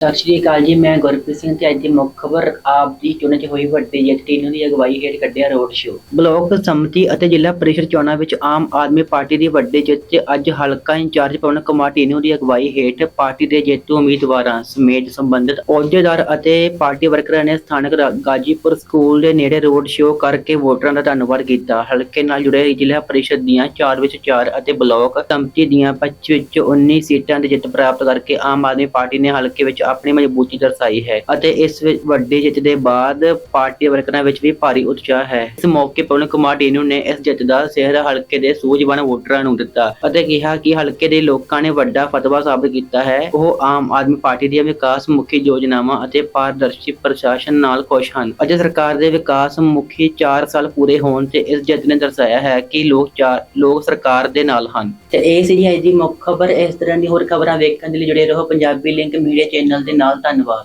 ਸਤਿ ਸ਼੍ਰੀ ਅਕਾਲ ਜੀ, ਮੈਂ ਗੁਰਪ੍ਰੀਤ ਸਿੰਘ ਤੇ ਅੱਜ ਦੀ ਮੁੱਖ ਖਬਰ ਆਪ ਦੀ ਚੋਣਾਂ 'ਚ ਹੋਈ ਵੱਡੀ ਜਿੱਤ ਦੀ ਅਗਵਾਈ ਹੇਠ ਕੱਢਿਆ ਰੋਡ ਸ਼ੋਅ ਬਲਾਕ ਸੰਮਤੀ ਅਤੇ ਜ਼ਿਲ੍ਹਾ ਪਰਿਸ਼ਦ ਚੋਣਾਂ ਵਿੱਚ ਆਮ ਆਦਮੀ ਪਾਰਟੀ ਦੀ ਵੱਡੀ ਜਿੱਤ 'ਚ ਅੱਜ ਹਲਕਾ ਇੰਚਾਰਜ ਪਵਨ ਕੁਮਾਰ ਟੀਨੂ ਦੀ ਅਗਵਾਈ ਹੇਠ ਪਾਰਟੀ ਦੇ ਜੇਤੂ ਉਮੀਦਵਾਰਾਂ ਸਮੇਤ ਸੰਬੰਧਿਤ ਅਹੁਦੇਦਾਰ ਅਤੇ ਪਾਰਟੀ ਵਰਕਰਾਂ ਨੇ ਸਥਾਨਕ ਗਾਜੀਪੁਰ ਸਕੂਲ ਦੇ ਨੇੜੇ ਰੋਡ ਸ਼ੋਅ ਕਰਕੇ ਵੋਟਰਾਂ ਦਾ ਧੰਨਵਾਦ ਕੀਤਾ। ਹਲਕੇ ਨਾਲ ਜੁੜੇ ਜ਼ਿਲ੍ਹਾ ਪਰਿਸ਼ਦ ਦੀਆਂ 4 ਵਿੱਚ 4 ਅਤੇ ਬਲਾਕ ਸੰਮਤੀ ਦੀਆਂ 25 ਵਿੱਚ 19 ਸੀਟਾਂ ਦੀ ਜਿੱਤ ਪ੍ਰਾਪਤ ਕਰਕੇ ਆਮ ਆਦਮੀ ਪਾਰਟੀ ਨੇ ਹਲਕੇ ਵਿੱਚ ਆਪਣੀ ਮਜ਼ਬੂਤੀ ਦਰਸਾਈ ਹੈ ਅਤੇ ਇਸ ਵਿੱਚ ਵੱਡੀ ਜਿੱਤ ਦੇ ਬਾਅਦ ਪਾਰਟੀ ਵਰਕਰਾਂ ਵਿੱਚ ਵੀ ਭਾਰੀ ਉਤਸ਼ਾਹ ਹੈ। ਇਸ ਮੌਕੇ ਪਵਨ ਕੁਮਾਰ ਟੀਨੂ ਨੇ ਇਸ ਜਿੱਤ ਦਾ ਸਿਹਰਾ ਹਲਕੇ ਦੇ ਸੂਝਵਾਨ ਵੋਟਰਾਂ ਨੂੰ ਦਿੱਤਾ ਅਤੇ ਕਿਹਾ ਕਿ ਹਲਕੇ ਦੇ ਲੋਕਾਂ ਨੇ ਵੱਡਾ ਫਤਵਾ ਸਾਬਤ ਕੀਤਾ ਹੈ। ਉਹ ਆਮ ਆਦਮੀ ਪਾਰਟੀ ਦੀਆਂ ਵਿਕਾਸ ਮੁਖੀ ਯੋਜਨਾਵਾਂ ਅਤੇ ਪਾਰਦਰਸ਼ੀ ਪ੍ਰਸ਼ਾਸਨ ਨਾਲ ਖੁਸ਼ ਹਨ। ਅਜੇ ਸਰਕਾਰ ਦੇ ਵਿਕਾਸ ਮੁਖੀ 4 ਸਾਲ ਪੂਰੇ ਹੋਣ ਤੇ ਇਸ ਜਿੱਤ ਨੇ ਦਰਸਾਇਆ ਹੈ ਕਿ ਲੋਕ ਚਾਰ, ਲੋਕ ਸਰਕਾਰ ਦੇ ਨਾਲ ਹਨ। ਤੇ ਇਹ ਸੀ ਅੱਜ ਦੀ ਮੁੱਖ ਖਬਰ ਇਸ ਤਰ੍ਹਾਂ ਦੀ ਹੋਰ ਖਬਰਾਂ ਵੇਖਣ ਦੇ ਲਈ ਜੁੜੇ ਰਹੋ। Punjabi link media channel channel ਦੇ ਨਾਲ ਧੰਨਵਾਦ।